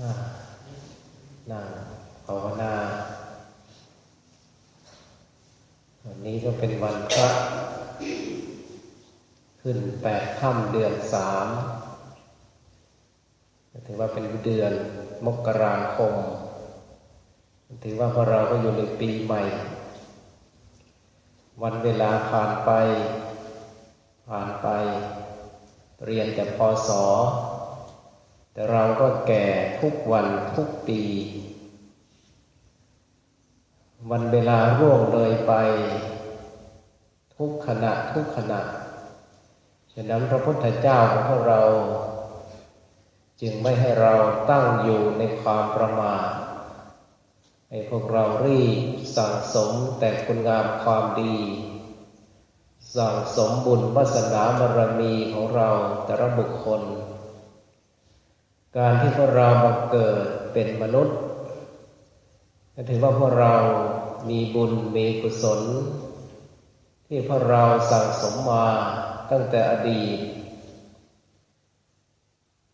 นั่งภาวนา วันนี้ก็เป็นวันพระ ขึ้นแปดค่ำเดือนสามถือว่าเป็นเดือนมกราคม ถือว่าพวกเราก็อยู่ในปีใหม่ วันเวลาผ่านไป ผ่านไป เรียนจากพศ แต่เราก็แก่ทุกวันทุกปี วันเวลาร่วงเลยไป ทุกขณะทุกขณะ ฉะนั้นพระพุทธเจ้าของพวกเรา จึงไม่ให้เราตั้งอยู่ในความประมาทให้พวกเรารีบสั่งสมแต่คุณงามความดีสั่งสมบุญวาสนาบารมีของเราแต่ละบุคคล การที่พวกเรามาเกิดเป็นมนุษย์ถือว่าพวกเรามีบุญมีกุศล ที่พวกเราสั่งสมมาตั้งแต่อดีต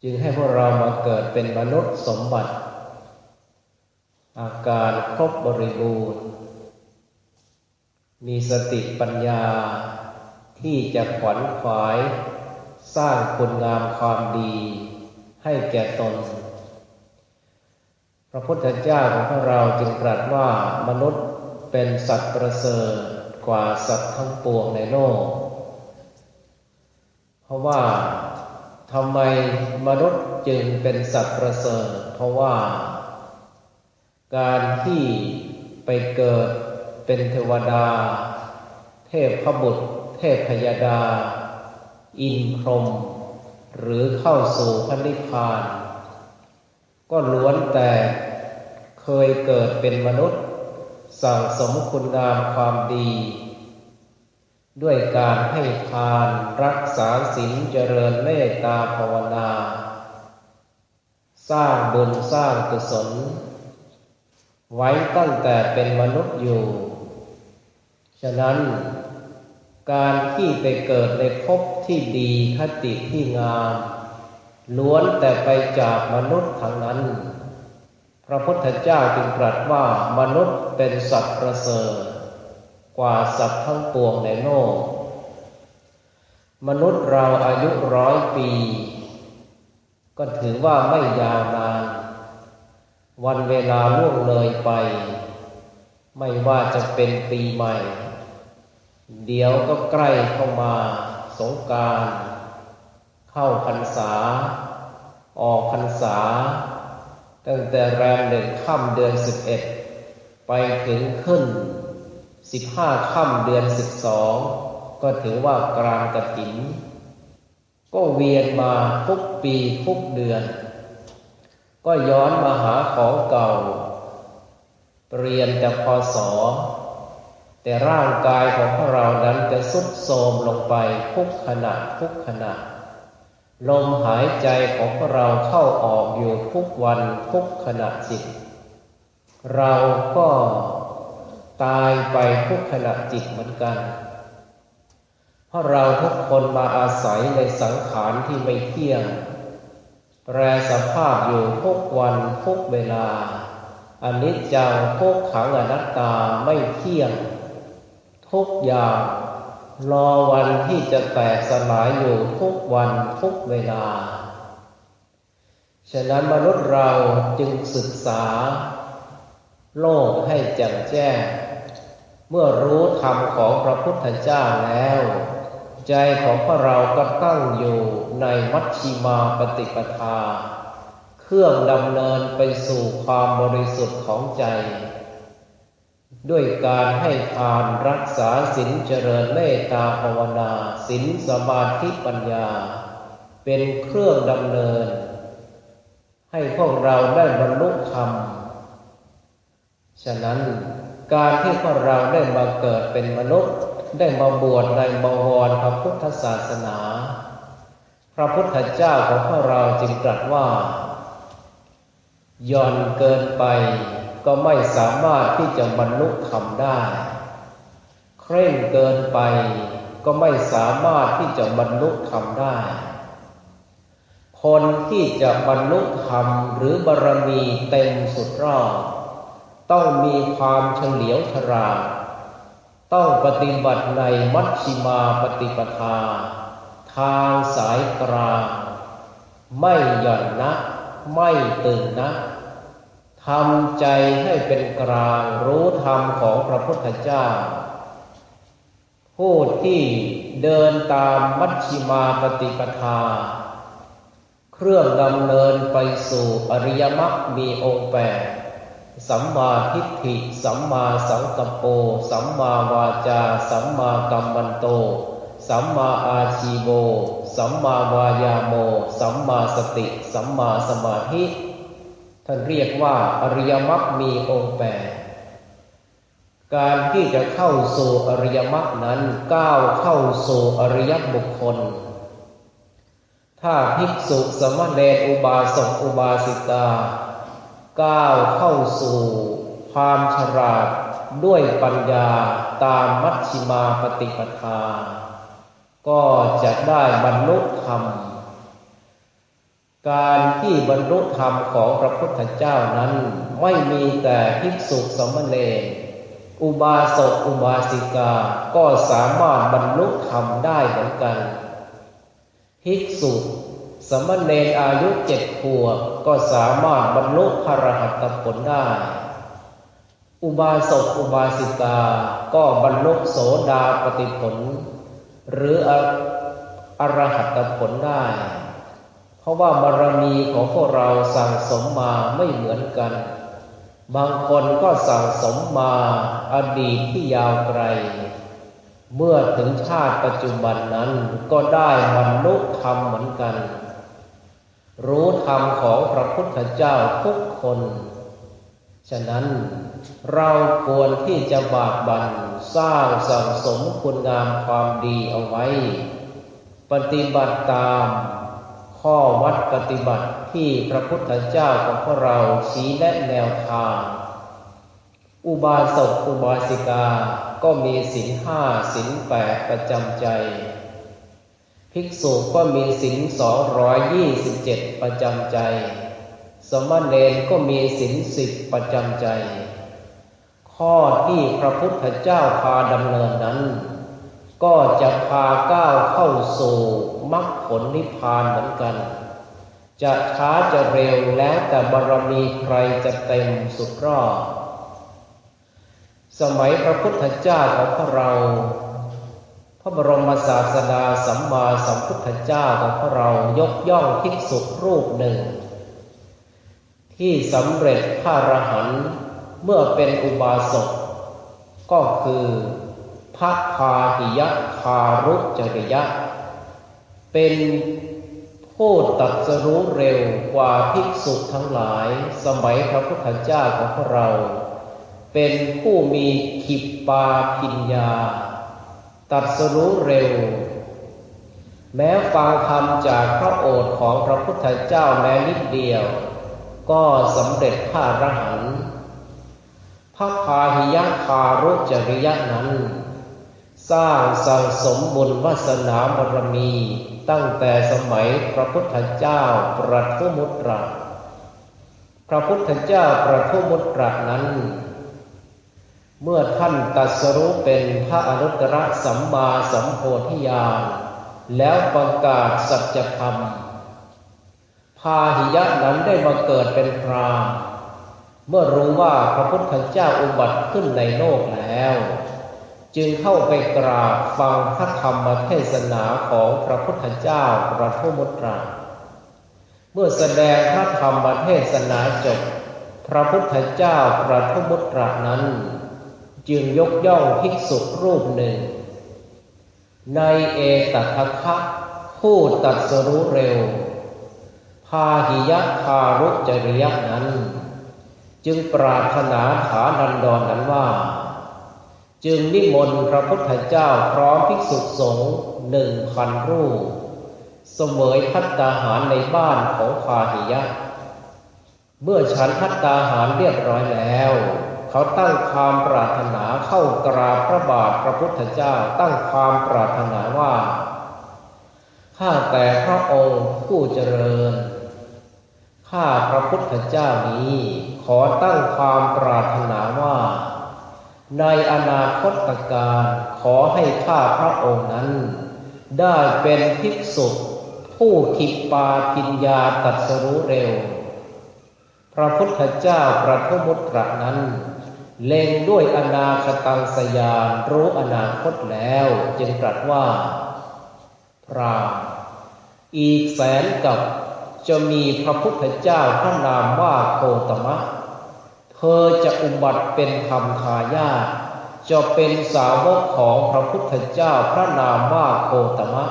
จึงให้พวกเรามาเกิดเป็นมนุษย์สมบัติ อาการครบบริบูรณ์ มีสติปัญญาที่จะขวัญขวาย สร้างคุณงามความดี ให้แก่ตน พระพุทธเจ้าของพวกเราจึงตรัสว่ามนุษย์เป็นสัตว์ประเสริฐกว่าสัตว์ทั้งปวงในโลก เพราะว่าทำไมมนุษย์จึงเป็นสัตว์ประเสริฐ เพราะว่า การที่ไปเกิดเป็นเทวดา เทพพบุตร เทพพยดา อินพรหม หรือเข้าสู่พระนิพพาน ก็ล้วนแต่เคยเกิดเป็นมนุษย์ สั่งสมคุณงามความดี ด้วยการให้ทานรักษาศีลเจริญเมตตาภาวนา สร้างบุญสร้างกุศล ไว้ตั้งแต่เป็นมนุษย์อยู่ ฉะนั้นการที่ไปเกิดในภพ ที่ดีคติที่งามล้วนแต่ไปจากมนุษย์ทั้งนั้น พระพุทธเจ้าจึงตรัสว่ามนุษย์เป็นสัตว์ประเสริฐกว่าสัตว์ทั้งปวงในโลก มนุษย์เราอายุร้อยปี ก็ถือว่าไม่ยาวนาน วันเวลาล่วงเลยไป ไม่ว่าจะเป็นปีใหม่ เดี๋ยวก็ใกล้เข้ามา สงการ เข้าพรรษา ออกพรรษา ตั้งแต่แรมหนึ่งค่ำเดือนสิบเอ็ดไปถึงขึ้นสิบห้าค่ำเดือนสิบสองก็ถือว่ากลางกระถิน ก็เวียนมาทุกปีทุกเดือน ก็ย้อนมาหาของเก่า เรียนจากพศ แต่ร่างกายของพวกเรานั้นจะสุดโทมลงไปทุกขณะทุกขณะ ลมหายใจของพวกเราเข้าออกอยู่ทุกวันทุกขณะจิต เราก็ตายไปทุกขณะจิตเหมือนกัน เพราะเราทุกคนมาอาศัยในสังขารที่ไม่เที่ยง แปรสภาพอยู่ทุกวันทุกเวลาอันนี้จังทุกขังอนัตตาไม่เที่ยง ทุกอย่าง รอวันที่จะแตกสลายอยู่ทุกวันทุกเวลา ฉะนั้นมนุษย์เราจึงศึกษา โลกให้แจ่มแจ้ง เมื่อรู้ธรรมของพระพุทธเจ้าแล้ว ใจของพวกเราก็ตั้งอยู่ในมัชชิมาปฏิปทา เครื่องดำเนินไปสู่ความบริสุทธิ์ของใจ ด้วยการให้ทานรักษาศีลเจริญเมตตาภาวนาศีลสมาธิปัญญา เป็นเครื่องดำเนิน ให้พวกเราได้บรรลุธรรม ฉะนั้นการที่พวกเราได้มาเกิดเป็นมนุษย์ได้มาบวชในบวรพระพุทธศาสนา พระพุทธเจ้าของพวกเราจึงตรัสว่าย่อนเกินไป ก็ไม่สามารถที่จะบรรลุธรรมได้ เคร่งเกินไป ก็ไม่สามารถที่จะบรรลุธรรมได้ คนที่จะบรรลุธรรมหรือบารมีเต็มสุดรอบต้องมีความเฉลียวฉลาดต้องปฏิบัติในมัชชิมาปฏิปทา ทางสายกลางไม่หย่อนนะ ไม่ตึงนะ ทำใจให้เป็นกลางรู้ธรรมของพระพุทธเจ้า ผู้ที่เดินตามมัชชิมาปฏิปทา เครื่องดำเนินไปสู่อริยมรรคมีองค์แปดสัมมาทิฏฐิ สัมมาสังกัปโปสัมมาวาจา สัมมากัมมันโต สัมมาอาชีโวสัมมาวายาโม สัมมาสติ สัมมาสมาธิ ท่านเรียกว่าอริยมรรคมีองค์แปดการที่จะเข้าสู่อริยมรรคนั้นก้าวเข้าสู่อริยบุคคล ถ้าภิกษุสมณเณรอุบาสกอุบาสิกา ก้าวเข้าสู่ความฉลาดด้วยปัญญาตามมัชชิมาปฏิปทา ก็จะได้บรรลุธรรม การที่บรรลุธรรมของพระพุทธเจ้านั้น ไม่มีแต่ภิกษุสมณเณรอุบาสกอุบาสิกาก็สามารถบรรลุธรรมได้เหมือนกัน ภิกษุสมณเณรอายุเจ็ดขวบก็สามารถบรรลุพระรหัตผลได้ อุบาสกอุบาสิกาก็บรรลุโสดาปติผล หรืออรหัตผลได้ ราะว่าบารมีของพวกเราสั่งสมมาไม่เหมือนกัน บางคนก็สั่งสมมาอดีตที่ยาวไกล เมื่อถึงชาติปัจจุบันนั้นก็ได้บรรลุธรรมเหมือนกัน รู้ธรรมของพระพุทธเจ้าทุกคน ฉะนั้นเราควรที่จะบากบันสร้างสังสมคุณงามความดีเอาไว้ ปฏิบัติตาม ข้อวัดปฏิบัติที่พระพุทธเจ้าของพวกเราชี้แนะแนวทาง อุบาสกอุบาสิกาก็มีสินห้าสินแปดประจำใจ ภิกษุก็มีศีลสองร้อยยี่สิบเจ็ดประจำใจ สมณเณรก็มีศีลสิบประจำใจ ข้อที่พระพุทธเจ้าพาดำเนินนั้น ก็จะพาก้าวเข้าสู่มรรคผลนิพพานเหมือนกัน จะช้าจะเร็วแล้วแต่บารมีใครจะเต็มสุดรอบสมัยพระพุทธเจ้าของพวกเรา พระบรมศาสดาสัมมาสัมพุทธเจ้าของพวกเรายกย่องภิกษุรูปหนึ่ง ที่สำเร็จพระรหันเมื่อเป็นอุบาสกก็คือ พระพาหิยะคารุจริยะ เป็นผู้ตัดสรู้เร็วกว่าภิกษุทั้งหลาย สมัยพระพุทธเจ้าของพวกเรา เป็นผู้มีขิปปาพิญญา ตัดสรู้เร็ว แม้ฟังคำจากพระโอษฐ์ของพระพุทธเจ้าแม้นิดเดียว ก็สำเร็จพระรหันพระพาหิยะคารุจริยะนั้น สร้างสังสมบุญวาสนาบารมี ตั้งแต่สมัยพระพุทธเจ้าประทุมุตระพระพุทธเจ้าประทุมุตระนั้น เมื่อท่านตัดสรู้เป็นพระอนุตตรสัมมาสัมโพธิญาณแล้วประกาศสัจธรรม พาหิยะนั้นได้มาเกิดเป็นพรามเมื่อรู้ว่าพระพุทธเจ้าอุบัติขึ้นในโลกแล้ว จึงเข้าไปกราบฟังพระธรรมเทศนาของพระพุทธเจ้าประทุมุตระเมื่อแสดงพระธรรมเทศนาจบ พระพุทธเจ้าประทุมุตระนั้น จึงยกย่องภิกษุรูปหนึ่ง ในเอตทัคคะผู้ตัดสรู้เร็ว พาหิยะคารุจริยะนั้น จึงปรารถนาฐานันดรนนั้นว่า จึงนิมนต์พระพุทธเจ้าพร้อมภิกษุสงฆ์หนึ่งพันรูปเสมยพัตตาหารในบ้านของพาหิยะ เมื่อฉันพัตตาหารเรียบร้อยแล้ว เขาตั้งความปรารถนาเข้ากราบพระบาทพระพุทธเจ้าตั้งความปรารถนาว่าข้าแต่พระองค์ผู้เจริญ ข้าพระพุทธเจ้านี้ ขอตั้งความปรารถนาว่า ในอนาคตการขอให้ข้าพระองค์นั้น ได้เป็นภิกษุผู้ขิปาปิญญาตัดสรู้เร็ว พระพุทธเจ้าประทมุตรนั้น เล็งด้วยอนาคตังสยานรู้อนาคตแล้วจึงตรัสว่า พรามอีกแสนกับจะมีพระพุทธเจ้าพระนามว่าโคตมะ เธอจะอุบัติเป็นธรรมทายาทจะเป็นสาวกของพระพุทธเจ้าพระนามว่าโคตมะ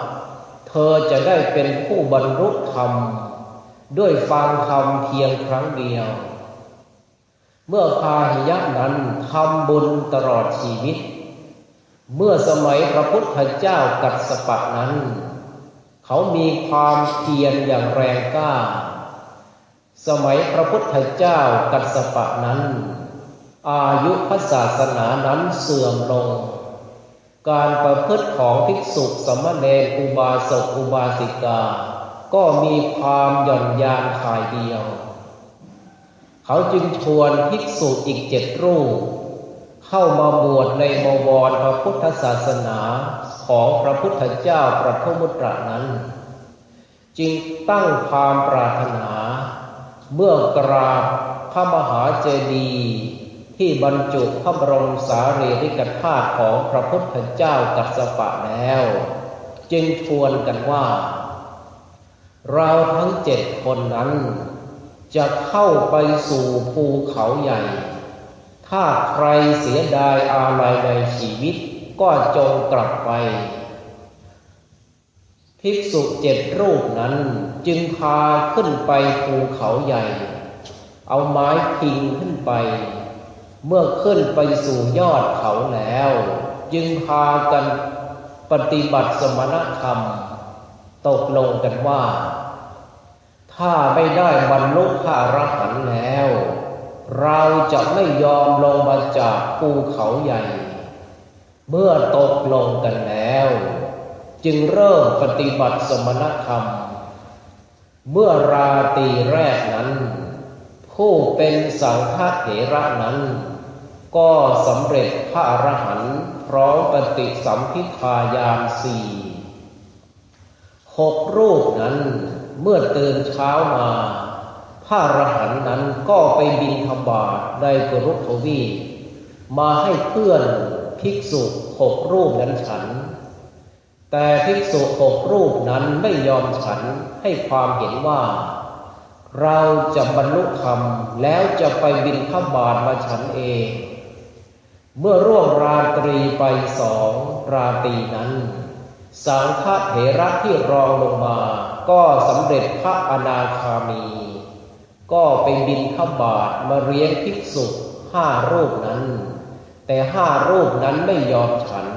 เธอจะได้เป็นผู้บรรลุธรรม ด้วยฟังธรรมเพียงครั้งเดียว เมื่อพาหิยะนั้นทำบุญตลอดชีวิต เมื่อสมัยพระพุทธเจ้ากัดสปะนั้น เขามีความเพียรอย่างแรงกล้า สมัยพระพุทธเจ้ากัดสปะนั้น อายุพระศาสนานั้นเสื่อมลง การประพฤติของภิกษุสมณเณรอุบาสกอุบาสิกา ก็มีความหย่อนยานขายเดียว เขาจึงชวนภิกษุอีกเจ็ดรูป เข้ามาบวชในบวรพระพุทธศาสนาของพระพุทธเจ้าประทมุตระนั้น จึงตั้งความปรารถนา เมื่อกราบพระมหาเจดีย์ที่บรรจุพระบรมสารีริกธาตุของพระพุทธเจ้ากัสสปะแล้ว จึงชวนกันว่า เราทั้งเจ็ดคนนั้น จะเข้าไปสู่ภูเขาใหญ่ ถ้าใครเสียดายอาลัยในชีวิตก็จงกลับไป ภิกษุเจ็ดรูปนั้นจึงพาขึ้นไปภูเขาใหญ่ เอาไม้พิงขึ้นไป เมื่อขึ้นไปสู่ยอดเขาแล้ว จึงพากันปฏิบัติสมณธรรม ตกลงกันว่า ถ้าไม่ได้บรรลุพระอรหันต์แล้ว เราจะไม่ยอมลงมาจากภูเขาใหญ่ เมื่อตกลงกันแล้ว จึงเริ่มปฏิบัติสมณธรรม เมื่อราตีแรกนั้น ผู้เป็นสังฆเถระนั้น ก็สำเร็จพระอรหันต์พร้อมปฏิสัมพิทายานสี่หกรูปนั้นเมื่อตื่นเช้ามา พระอรหันต์นั้นก็ไปบินธบาตในกรุทวีมาให้เพื่อนภิกษุหกรูปนั้นฉัน แต่ภิกษุหกรูปนั้นไม่ยอมฉันให้ความเห็นว่า เราจะบรรลุธรรมแล้วจะไปบินข้าบาทมาฉันเอง เมื่อร่วงราตรีไปสองราตรีนั้น สังฆเถระที่รองลงมา ก็สำเร็จพระอนาคามี ก็ไปบินข้าบาทมาเรียนภิกษุห้ารูปนั้น แต่ห้ารูปนั้นไม่ยอมฉัน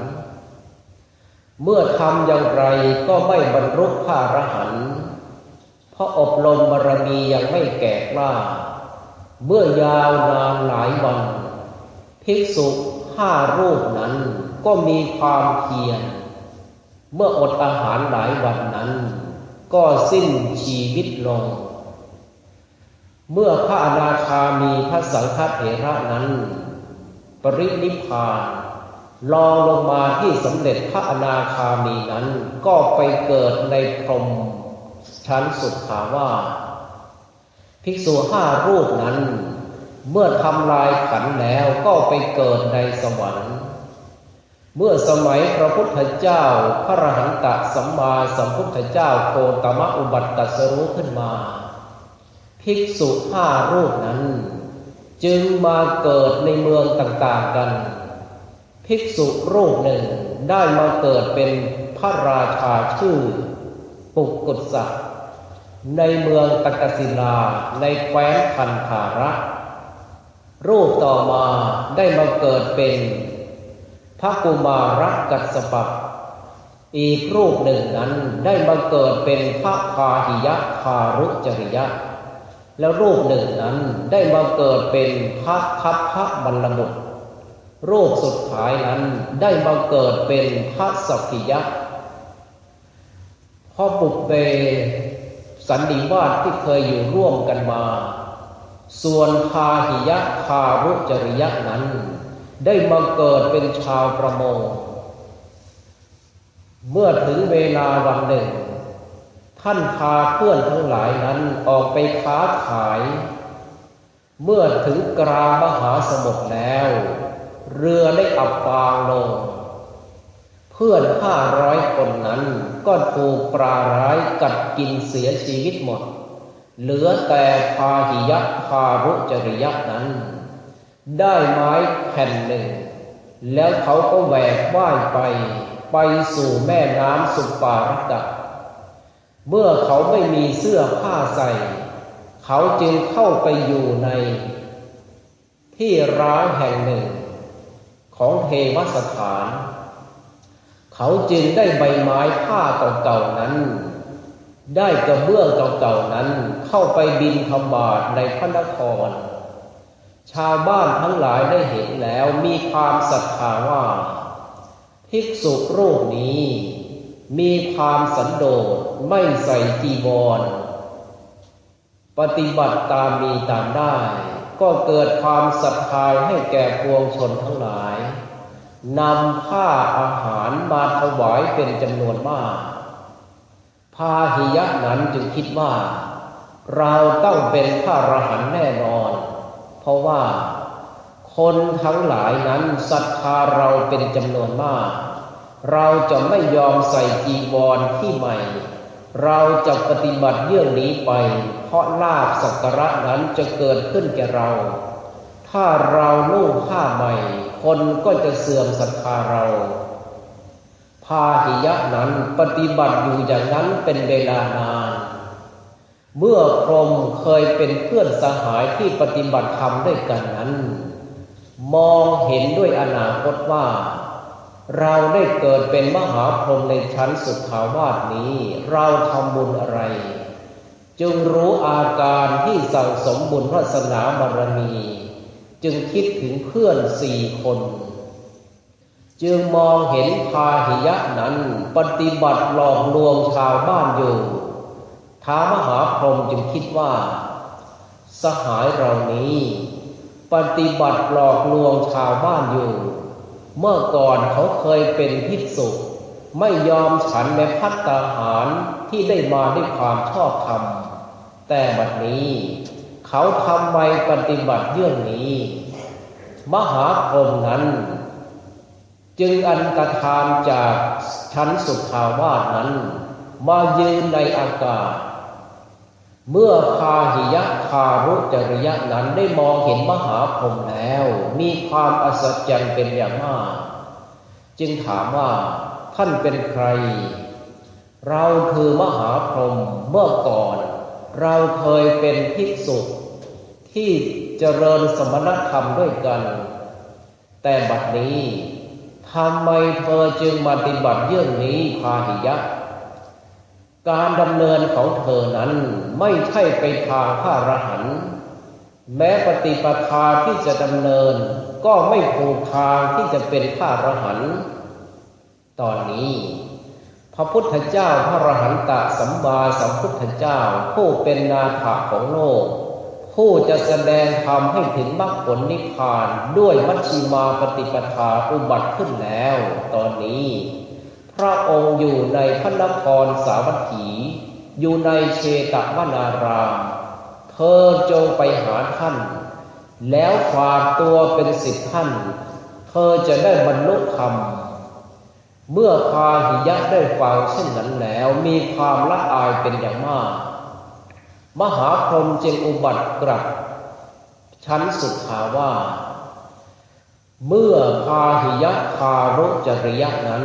เมื่อทำอย่างไรก็ไม่บรรลุพระอรหันต์เพราะอบรมบารมียังไม่แก่กล้า เมื่อยาวนานหลายวัน ภิกษุห้ารูปนั้นก็มีความเพียรเมื่ออดอาหารหลายวันนั้น ก็สิ้นชีวิตลง เมื่อพระอนาคามีพระสังฆเถระนั้น ปรินิพาน ลองลงมาที่สำเร็จพระอนาคามีนั้น ก็ไปเกิดในพรหมชั้นสุดขาว่า ภิกษุห้ารูปนั้น เมื่อทำลายขันแล้วก็ไปเกิดในสวรรค์ เมื่อสมัยพระพุทธเจ้าพระรหันตสัมมาสัมพุทธเจ้าโกตมะอุบัติตสรู้ขึ้นมา ภิกษุห้ารูปนั้น จึงมาเกิดในเมืองต่างๆกัน ภิกษุรูปหนึ่งได้มาเกิดเป็นพระราชาชื่อ ปุกกุศะในเมืองตะกศิลาในแคว้นพันธาระรูปต่อมาได้มาเกิดเป็นพระกุมารักัสปะอีกรูปหนึ่งนั้นได้มาเกิดเป็นพระพาหิยะคารุจริยะ แล้วรูปหนึ่งนั้นได้มาเกิดเป็นพระทัพพระบรรลบุตร โรูปสุดท้ายนั้นได้มาเกิดเป็นพระสกิยะพ่อปุกเบสันดิวาสที่เคยอยู่ร่วมกันมา ส่วนพาหิยะคารุจริยะนั้น ได้มาเกิดเป็นชาวประมง เมื่อถึงเวลาวันหนึ่ง ท่านพาเพื่อนทั้งหลายนั้นออกไปค้าขาย เมื่อถึงกลางมหาสมุทรแล้ว เรือได้อับปางลง เพื่อนห้าร้อยคนนั้น ก็ถูกปลาร้ายกัดกินเสียชีวิตหมด เหลือแต่พาหิยะพารุจริยะนั้น ได้ไม้แผ่นหนึ่ง แล้วเขาก็แหวกว่ายไป ไปสู่แม่น้ำสุปารกะเมื่อเขาไม่มีเสื้อผ้าใส่ เขาจึงเข้าไปอยู่ใน ที่ร้างแห่งหนึ่ง ของเทวสถาน เขาจึงได้ใบไม้ผ้าเก่าๆนั้น ได้กระเบื้องเก่าๆนั้นเข้าไปบินธบาตในพระนคร ชาวบ้านทั้งหลายได้เห็นแล้วมีความศรัทธาว่า ภิกษุรูปนี้ มีความสันโดษไม่ใส่จีวร ปฏิบัติตามมีตามได้ ก็เกิดความศรัทธาให้แก่ปวงชนทั้งหลายนำผ้าอาหารมาถวายเป็นจำนวนมาก พาหิยะนั้นจึงคิดว่า เราต้องเป็นพระอรหันต์แน่นอน เพราะว่า คนทั้งหลายนั้นศรัทธาเราเป็นจำนวนมาก เราจะไม่ยอมใส่จีวรที่ใหม่ เราจะปฏิบัติเยื่องนี้ไป เพราะลาบสักการะนั้นจะเกิดขึ้นแก่เรา ถ้าเรานุ่งผ้าใหม่ คนก็จะเสื่อมศรัทธาเราพาหิยะนั้นปฏิบัติอยู่อย่างนั้นเป็นเวลานาน เมื่อพรมเคยเป็นเพื่อนสหายที่ปฏิบัติธรรมด้วยกันนั้น มองเห็นด้วยอนาคตว่า เราได้เกิดเป็นมหาพรหมในชั้นสุดทาวาสนี้ เราทำบุญอะไร จึงรู้อาการที่สั่งสมบุญพระสนาบารมี จึงคิดถึงเพื่อนสี่คน จึงมองเห็นพาหิยะนั้น ปฏิบัติหลอกลวงชาวบ้านอยู่ท้ามหาพรหมจึงคิดว่า สหายเรานี้ ปฏิบัติหลอกลวงชาวบ้านอยู่ เมื่อก่อนเขาเคยเป็นพิสุไม่ยอมฉันแม้พัตตาหารที่ได้มาด้วยความชอบธรรม แต่บัดนี้ เขาทำไมปฏิบัติเรื่องนี้ มหาพรหมนั้น จึงอันตรธานจากชั้นสุทาวาสนั้น มายืนในอากาศ เมื่อพาหิยะคารุจริยะนั้นได้มองเห็นมหาพรหมแล้ว มีความอัศจรรย์เป็นอย่างมาก จึงถามว่าท่านเป็นใคร เราคือมหาพรหมเมื่อก่อน เราเคยเป็นภิกษุที่เจริญสมณธรรมด้วยกัน แต่บัดนี้ทำไมเธอจึงมาปฏิบัติเรื่องนี้พาหิยะ การดำเนินของเธอนั้นไม่ใช่ไปทางพระอรหันต์แม้ปฏิปทาที่จะดำเนิน ก็ไม่ผูกทางที่จะเป็นพระอรหันต์ตอนนี้พระพุทธเจ้าพระรหันตะสัมบาสัมพุทธเจ้าผู้เป็นนาถาของโลก ผู้จะแสดงธรรมให้ถึงมรรคผลนิพพานด้วยมัชชิมาปฏิปทาอุบัติขึ้นแล้ว ตอนนี้ พระองค์อยู่ในพระนครสาวัตถี อยู่ในเชตวนาราม เธอจงไปหาท่าน แล้วฝากตัวเป็นสิทธิท่าน เธอจะได้บรรลุธรรม เมื่อพาหิยะได้ฟังเช่นนั้นแล้วมีความละอายเป็นอย่างมาก มหาพรหมจึงอุบัติกลับ ชั้นสุดทาว่า เมื่อพาหิยะคารุจริยะนั้น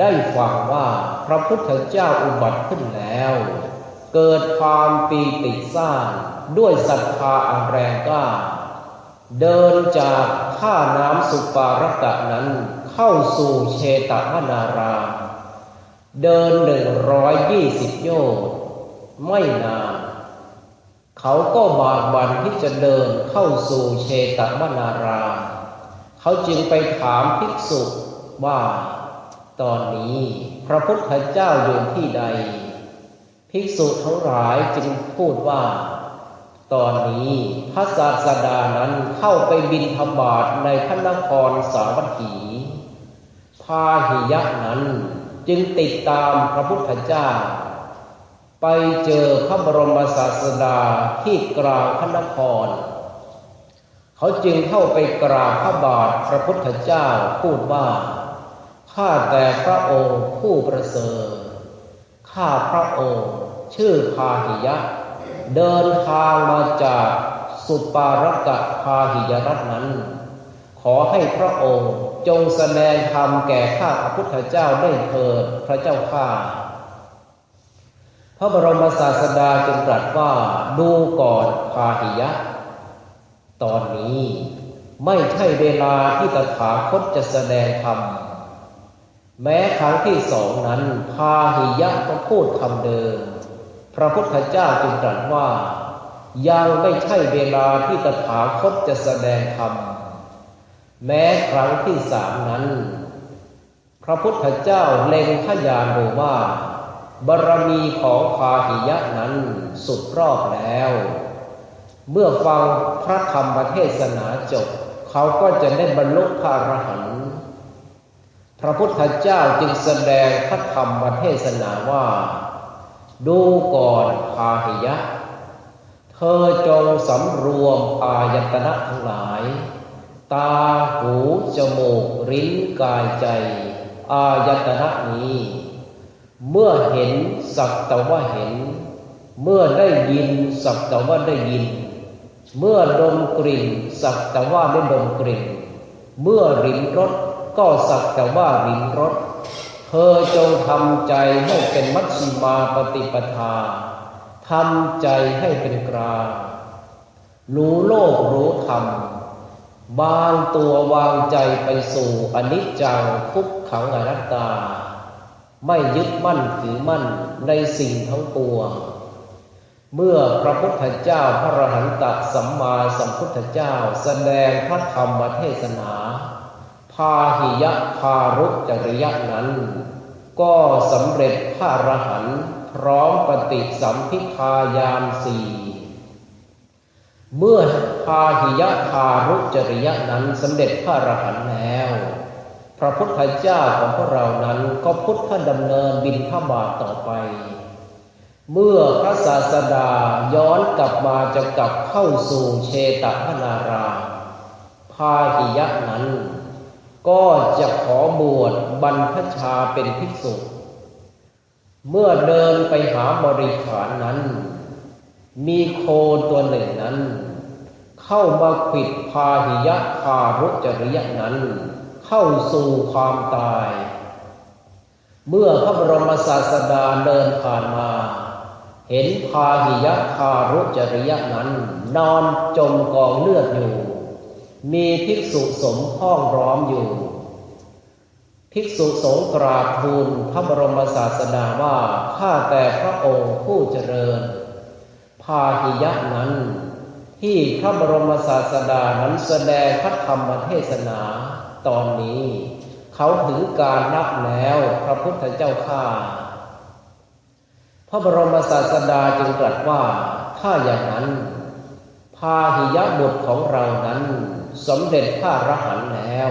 ได้ฟังว่าพระพุทธเจ้าอุบัติขึ้นแล้ว เกิดความปีติสร้างด้วยศรัทธาอันแรงกล้า เดินจากท่าน้ำสุปารกะนั้นเข้าสู่เชตวนารามเดินหนึ่งร้อยยี่สิบโยชน์ไม่นานเขาก็บากบันที่จะเดินเข้าสู่เชตวนารามเขาจึงไปถามภิกษุว่า ตอนนี้พระพุทธเจ้าอยู่ที่ใด ภิกษุทั้งหลายจึงพูดว่า ตอนนี้พระศาสดานั้นเข้าไปบินธบาตในพระนครสาวัตถีพาหิยะนั้นจึงติดตามพระพุทธเจ้า ไปเจอพระบรมศาสดาที่กลางพระนคร เขาจึงเข้าไปกราบพระบาทพระพุทธเจ้าพูดว่า ข้าแต่พระองค์ผู้ประเสริฐ ข้าพระองค์ชื่อพาหิยะ เดินทางมาจากสุปารกะพาหิยรัตนั้น ขอให้พระองค์จงแสดงธรรมแก่ข้าพระพุทธเจ้าได้เถิดพระเจ้าข้าพระบรมศาสดาจึงตรัสว่าดูก่อนพาหิยะ ตอนนี้ไม่ใช่เวลาที่ตถาคตจะแสดงธรรม แม้ครั้งที่สองนั้นพาหิยะก็พูดคำเดิม พระพุทธเจ้าจึงตรัสว่า ยังไม่ใช่เวลาที่ตถาคตจะแสดงธรรมแม้ครั้งที่สามนั้น พระพุทธเจ้าเล็งพยานดูว่า บารมีของพาหิยะนั้นสุดรอบแล้ว เมื่อฟังพระธรรมเทศนาจบ เขาก็จะได้บรรลุพระอรหันต์ พระพุทธเจ้าจึงแสดงพระธรรมเทศนาว่า ดูก่อนพาหิยะ เธอจงสำรวมอายตนะทั้งหลาย ตาหูจมูกริ้นกายใจ อายตนะนี้ เมื่อเห็นสักแต่ว่าเห็น เมื่อได้ยินสักแต่ว่าได้ยิน เมื่อดมกลิ่นสักแต่ว่าได้ดมกลิ่น เมื่อริมรส ก็สักแต่ว่าริมรสเธอจงทำใจให้เป็นมัชฌิมาปฏิปทาทำใจให้เป็นกลางรู้โลกรู้ธรรมบางตัววางใจไปสู่อนิจจังทุกขังอนัตตา ไม่ยึดมั่นถือมั่นในสิ่งทั้งปวงเมื่อพระพุทธเจ้าพระรหันตสัมมาสัมพุทธเจ้าแสดงพระธรรมเทศนา พาหิยะพารุจริยะนั้น ก็สำเร็จพระอรหันต์พร้อมปฏิสัมพิทายานสี่เมื่อพาหิยะพารุจริยะนั้นสำเร็จพระอรหันต์แล้ว พระพุทธเจ้าของพวกเรานั้นก็พุทธดำเนินบินพระบาทต่อไป เมื่อพระศาสดาย้อนกลับมาจะกลับเข้าสู่เชตพนารามพาหิยะนั้น ก็จะขอบวชบรรพชาเป็นภิกษุ เมื่อเดินไปหาบริขารนั้น มีโคตัวหนึ่งนั้น เข้ามาขิดพาหิยะพารุจริยะนั้น เข้าสู่ความตาย เมื่อพระบรมศาสดาเดินผ่านมา เห็นพาหิยะพารุจริยะนั้น นอนจมกองเลือดอยู่ มีภิกษุสงฆ์ห้องร้อมอยู่ ภิกษุสงฆ์กราบทูลพระบรมศาสดาว่าข้าแต่พระองค์ผู้เจริญ พาหิยะนั้น ที่พระบรมศาสดานั้นแสดงพระธรรมเทศนาตอนนี้ เขาถึงการนับแล้วพระพุทธเจ้าข้าพระบรมศาสดาจึงตรัสว่าถ้าอย่างนั้นพาหิยะบุตรของเรานั้น สมเด็จพระอรหันต์แล้ว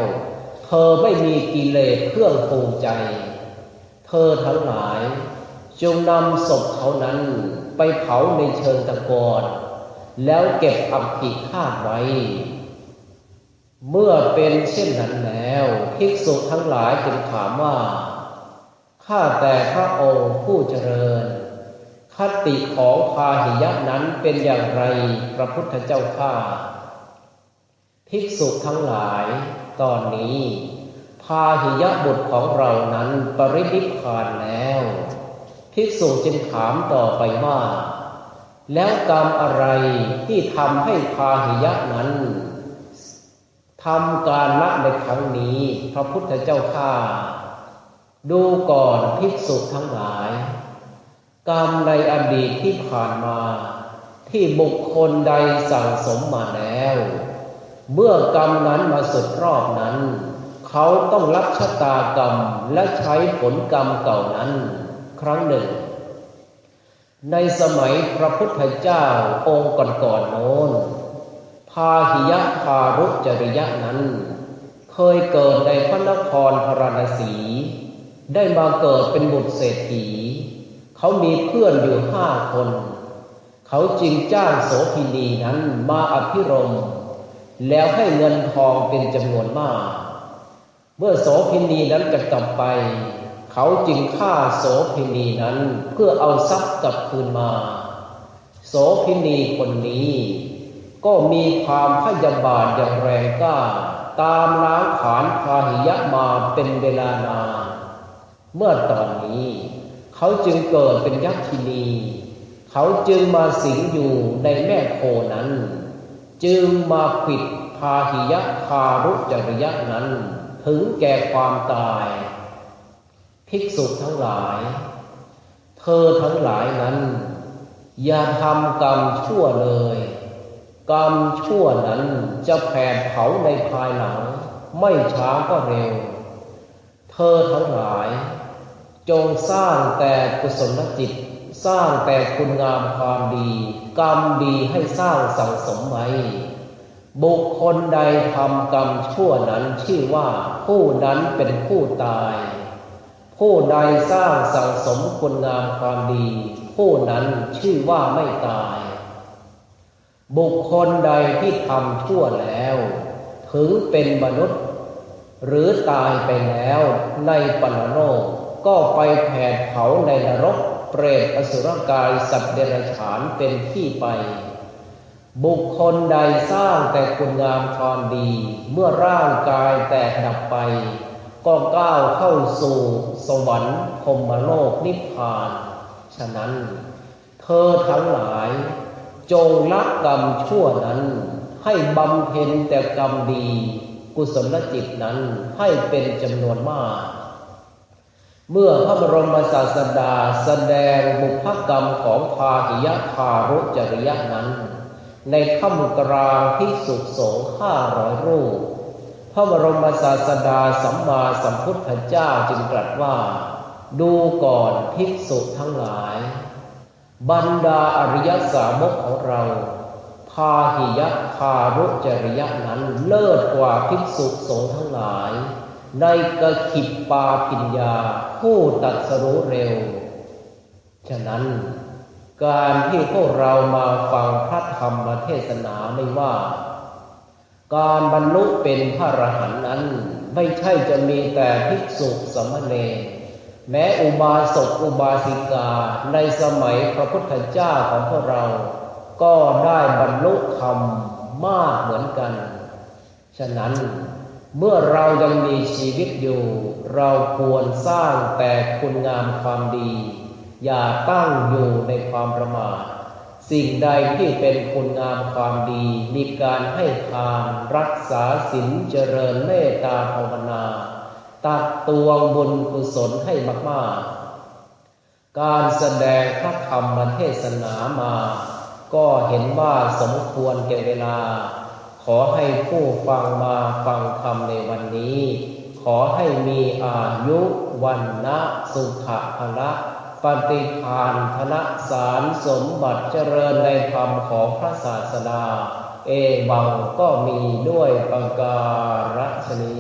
เธอไม่มีกิเลสเครื่องภูมิใจ เธอทั้งหลายจงนำศพเขานั้นไปเผาในเชิงตะกอนแล้วเก็บอัฐิธาตุไว้ เมื่อเป็นเช่นนั้นแล้วภิกษุทั้งหลายจึงถามว่าข้าแต่พระองค์ผู้เจริญ คติของพาหิยะนั้นเป็นอย่างไรพระพุทธเจ้าข้า ภิกษุทั้งหลาย ตอนนี้พาหิยะบุตรของเรานั้นปรินิพานแล้ว ภิกษุจึงถามต่อไปว่าแล้วกรรมอะไรที่ทำให้พาหิยะนั้นทำการละในครั้งนี้ พระพุทธเจ้าข้าดูก่อนภิกษุทั้งหลาย กรรมในอดีตที่ผ่านมา ที่บุคคลใดสั่งสมมาแล้ว เมื่อกรรมนั้นมาสุดรอบนั้น เขาต้องรับชะตากรรมและใช้ผลกรรมเก่านั้น ครั้งหนึ่ง ในสมัยพระพุทธเจ้าองค์ก่อนๆโน้น พาหิยะพารุจริยะนั้น เคยเกิดในพระนครพราณสี ได้มาเกิดเป็นบุตรเศรษฐี เขามีเพื่อนอยู่ห้าคน เขาจึงจ้างโสภินีนั้นมาอภิรม แล้วให้เงินทองเป็นจำนวนมาก เมื่อโสภินีนั้นจะกลับไป เขาจึงฆ่าโสพินีนั้นเพื่อเอาทรัพย์กลับคืนมา โสพินีคนนี้ ก็มีความพยาบาทอย่างแรงกล้า ตามล้างผานพาหิยะมาเป็นเวลานานเมื่อตอนนี้ เขาจึงเกิดเป็นยักษินี เขาจึงมาสิงอยู่ในแม่โคนั้น จึงมาปิดพาหิยะพารุจริยะนั้น ถึงแก่ความตาย ภิกษุทั้งหลาย เธอทั้งหลายนั้น อย่าทำกรรมชั่วเลย กรรมชั่วนั้นจะแผดเผาในภายหลัง ไม่ช้าก็เร็ว เธอทั้งหลาย จงสร้างแต่กุศลจิต สร้างแต่คุณงามความดี กรรมดีให้สร้างสังสมไว้ บุคคลใดทำกรรมชั่วนั้นชื่อว่าผู้นั้นเป็นผู้ตาย ผู้ใดสร้างสังสมคุณงามความดี ผู้นั้นชื่อว่าไม่ตาย บุคคลใดที่ทำชั่วแล้ว ถึงเป็นมนุษย์ หรือตายไปแล้วในปรโลกก็ไปแผดเผาในนรก เปรตอสุรกายสัตว์เดรัจฉานเป็นที่ไป บุคคลใดสร้างแต่คุณงามความดี เมื่อร่างกายแตกดับไป ก็ก้าวเข้าสู่สวรรค์พมโลกนิพพาน ฉะนั้น เธอทั้งหลาย จงละกรรมชั่วนั้น ให้บำเพ็ญแต่กรรมดี กุศลจิตนั้นให้เป็นจำนวนมาก เมื่อพระบรมศาสดาแสดงบุพกรรมของพาหิยะพารุจริยะนั้น ในค่ำกลางที่สุสงห้าร้อยรูป พระบรมศาสดาสัมมาสัมพุทธเจ้าจึงตรัสว่า ดูก่อนภิกษุทั้งหลาย บรรดาอริยสาวกของเราพาหิยะพารุจริยะนั้นเลิศกว่าภิกษุสงฆ์ทั้งหลาย ในกะขิปปาปิญญา ผู้ตัดสรู้เร็ว ฉะนั้น การที่พวกเรามาฟังพระธรรมเทศนาไม่ว่า การบรรลุเป็นพระอรหันต์นั้น ไม่ใช่จะมีแต่ภิกษุสมณเณรแม้อุบาสกอุบาสิกาในสมัยพระพุทธเจ้าของพวกเรา ก็ได้บรรลุธรรมมากเหมือนกัน ฉะนั้น เมื่อเรายังมีชีวิตอยู่ เราควรสร้างแต่คุณงามความดี อย่าตั้งอยู่ในความประมาทสิ่งใดที่เป็นคุณงามความดี มีการให้ทานรักษาศีลเจริญเมตตาภาวนา ตักตวงบุญกุศลให้มากๆ การแสดงพระธรรมเทศนามา ก็เห็นว่าสมควรแก่เวลา ขอให้ผู้ฟังมาฟังธรรมในวันนี้ ขอให้มีอายุวันนะสุขะพละปฏิพานธนสารสมบัติเจริญในธรรมของพระศาสดา เอวังก็มีด้วยปังการชนี